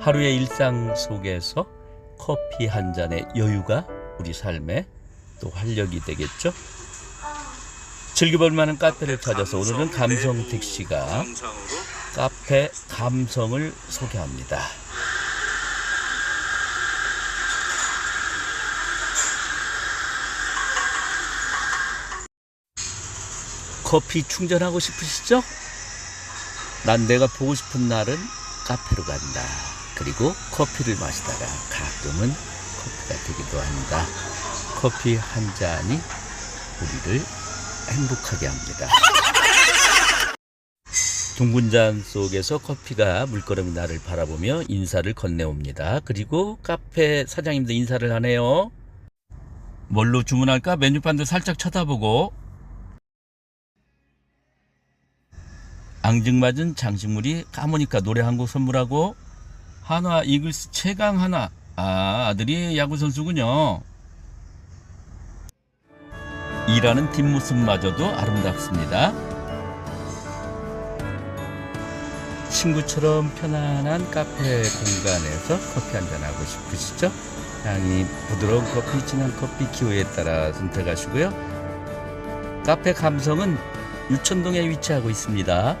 하루의 일상 속에서 커피 한 잔의 여유가 우리 삶에 또 활력이 되겠죠. 즐겨볼 만한 카페를 찾아서 오늘은 감성 택시가 감성으로 카페 감성을 소개합니다. 커피 충전하고 싶으시죠? 난 내가 보고 싶은 날은 카페로 간다. 그리고 커피를 마시다가 가끔은 커피가 되기도 한다. 커피 한 잔이 우리를 행복하게 합니다. 둥근 잔 속에서 커피가 물끄러미 나를 바라보며 인사를 건네옵니다. 그리고 카페 사장님도 인사를 하네요. 뭘로 주문할까? 메뉴판도 살짝 쳐다보고 앙증맞은 장식물이 까무니까 노래 한 곡 선물하고 한화 이글스 최강 하나 아 아들이 야구 선수군요. 일하는 뒷모습마저도 아름답습니다. 친구처럼 편안한 카페 공간에서 커피 한잔 하고 싶으시죠? 향이 부드러운 커피, 진한 커피 기호에 따라 선택하시고요. 카페 감성은 유천동에 위치하고 있습니다.